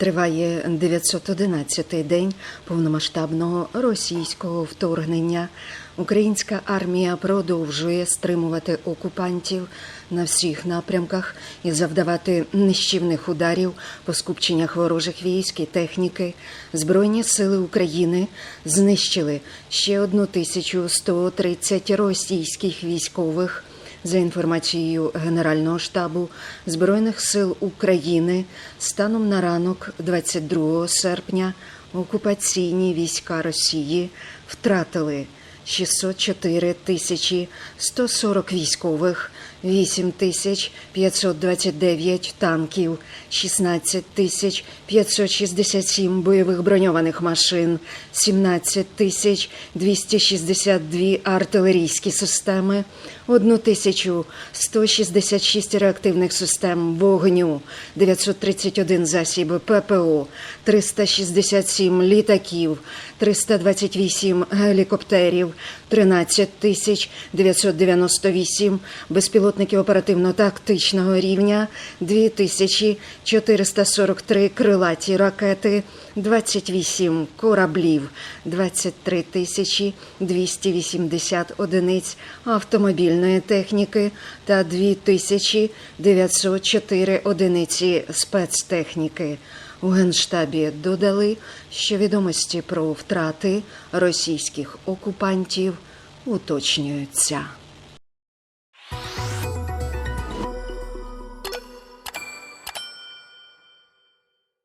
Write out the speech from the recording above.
Триває 911-й день повномасштабного російського вторгнення. Українська армія продовжує стримувати окупантів на всіх напрямках і завдавати нищівних ударів по скупченнях ворожих військ і техніки. Збройні сили України знищили ще 1130 російських військових. За інформацією Генерального штабу Збройних сил України, станом на ранок 22 серпня окупаційні війська Росії втратили 604 тисячі 140 військових, 8 тисяч 529 танків, 16 тисяч 567 бойових броньованих машин, 17 тисяч 262 артилерійські системи, 1166 реактивних систем вогню, 931 засіб ППО, 367 літаків, 328 гелікоптерів, 13 тисяч 998 безпілотників оперативно-тактичного рівня, 2443 крилаті ракети, 28 кораблів, 23 тисячі 280 одиниць автомобільної техніки та 2904 одиниці спецтехніки. У Генштабі додали, що відомості про втрати російських окупантів уточнюються.